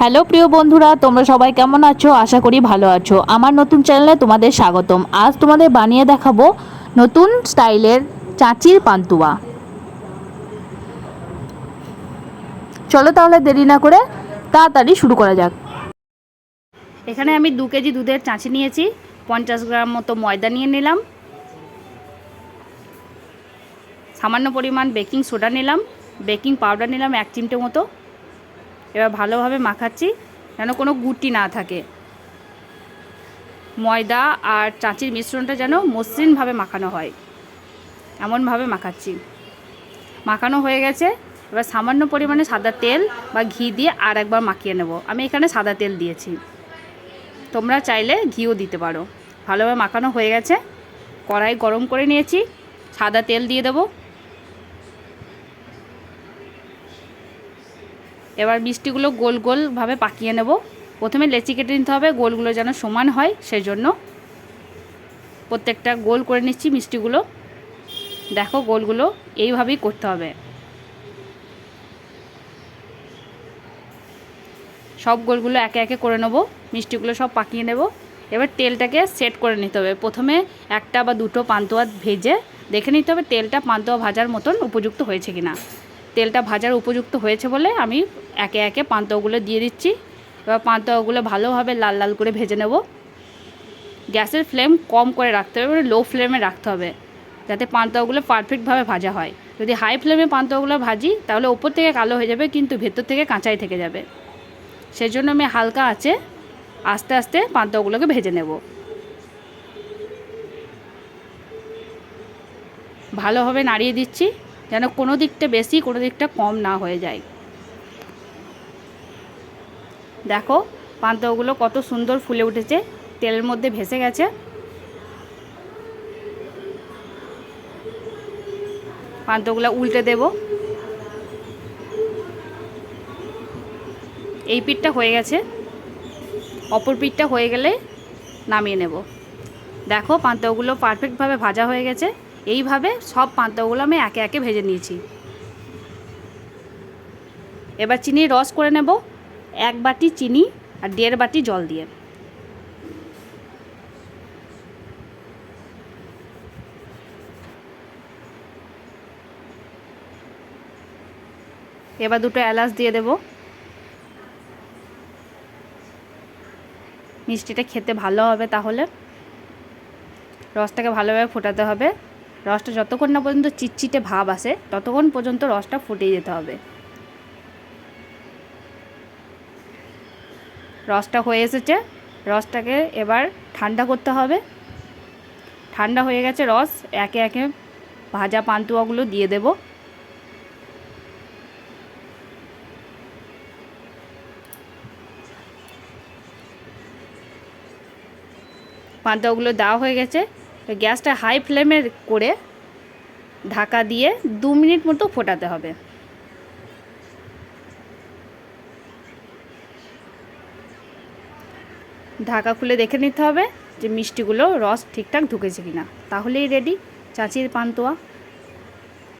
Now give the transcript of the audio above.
Hello প্রিয় বন্ধুরা, তোমরা সবাই কেমন আছো? আশা করি ভালো আছো। আমার নতুন চ্যানেলে তোমাদের স্বাগতম। আজ তোমাদের বানিয়ে দেখাবো নতুন স্টাইলের চাঁচির পান্তুয়া। চলো তাহলে দেরি না করে তাড়াতাড়ি শুরু করা যাক। এখানে আমি দু কেজি দুধের চাঁচি নিয়েছি। পঞ্চাশ গ্রাম মতো ময়দা নিয়ে নিলাম। সামান্য পরিমাণ বেকিং সোডা নিলাম। বেকিং পাউডার নিলাম এক চিমটে মতো। এবার ভালোভাবে মাখাচ্ছি যেন কোনো গুটি না থাকে। ময়দা আর চাঁচির মিশ্রণটা যেন মসৃণভাবে মাখানো হয়। এমনভাবে মাখাচ্ছি। মাখানো হয়ে গেছে। এবার সামান্য পরিমাণে সাদা তেল বা ঘি দিয়ে আর একবার মাখিয়ে নেব। আমি এখানে সাদা তেল দিয়েছি। তোমরা চাইলে ঘিও দিতে পারো। ভালোভাবে মাখানো হয়ে গেছে। কড়াই গরম করে নিয়েছি। সাদা তেল দিয়ে দেবো। এবার মিষ্টিগুলো গোল গোলভাবে পাকিয়ে নেব। প্রথমে লেচি কেটে নিতে হবে, গোলগুলো যেন সমান হয় সেই জন্য প্রত্যেকটা গোল করে নিচ্ছি মিষ্টিগুলো। দেখো গোলগুলো এইভাবেই করতে হবে। সব গোলগুলো একে একে করে নেব, মিষ্টিগুলো সব পাকিয়ে নেব। এবার তেলটাকে সেট করে নিতে হবে। প্রথমে একটা বা দুটো পান্তুয়া ভেজে দেখে নিতে হবে তেলটা পান্তুয়া ভাজার মতন উপযুক্ত হয়েছে কিনা। তেলটা ভাজার উপযুক্ত হয়েছে বলে আমি একে একে পান্তাগুলো দিয়ে দিচ্ছি। এবার পান্তাগুলো ভালোভাবে লাল লাল করে ভেজে নেব। গ্যাসের ফ্লেম কম করে রাখতে হবে মানে লো ফ্লেমে রাখতে হবে, যাতে পান্তাগুলো পারফেক্টভাবে ভাজা হয়। যদি হাই ফ্লেমে পান্তাগুলো ভাজি, তাহলে ওপর থেকে কালো হয়ে যাবে, কিন্তু ভেতর থেকে কাঁচাই থেকে যাবে। সেই জন্য আমি হালকা আছে আস্তে আস্তে পান্তাগুলোকে ভেজে নেব। ভালোভাবে নাড়িয়ে দিচ্ছি, যেন কোনো দিকটা বেশি, কোনো দিকটা কম না হয়ে যায়। দেখো, পান্তাগুলো কত সুন্দর ফুলে উঠেছে, তেলের মধ্যে ভেসে গেছে। পান্তাগুলো উল্টে দেব। এই পিঠটা হয়ে গেছে। অপর পিঠটা হয়ে গেলে নামিয়ে নেব। দেখো, পান্তাগুলো পারফেক্টভাবে ভাজা হয়ে গেছে। এইভাবে সব পান্তাগুলো আমি একে একে ভেজে নিয়েছি। এবার চিনির রস করে নেব। এক বাটি চিনি আর দেড় বাটি জল দিয়ে। এবার দুটো এলাচ দিয়ে দেব। মিষ্টিটা খেতে ভালো হবে তাহলে। রসটাকে ভালোভাবে ফোটাতে হবে। রসটা যতক্ষণ না পর্যন্ত চিটচিটে ভাব আসে, ততক্ষণ পর্যন্ত রসটা ফুটিয়ে যেতে হবে। রসটা হয়ে এসেছে। রসটাকে এবার ঠান্ডা করতে হবে। ঠান্ডা হয়ে গেছে রস। একে একে ভাজা পান্তুয়াগুলো দিয়ে দেব। পান্তুয়াগুলো দেওয়া হয়ে গেছে। গ্যাসটা হাই ফ্লেমে করে ঢাকা দিয়ে দু মিনিট মতো ফোটাতে হবে। ঢাকা খুলে দেখে নিতে হবে যে মিষ্টিগুলো রস ঠিকঠাক ঢুকেছে কিনা। তাহলেই রেডি চাচির পান্তুয়া।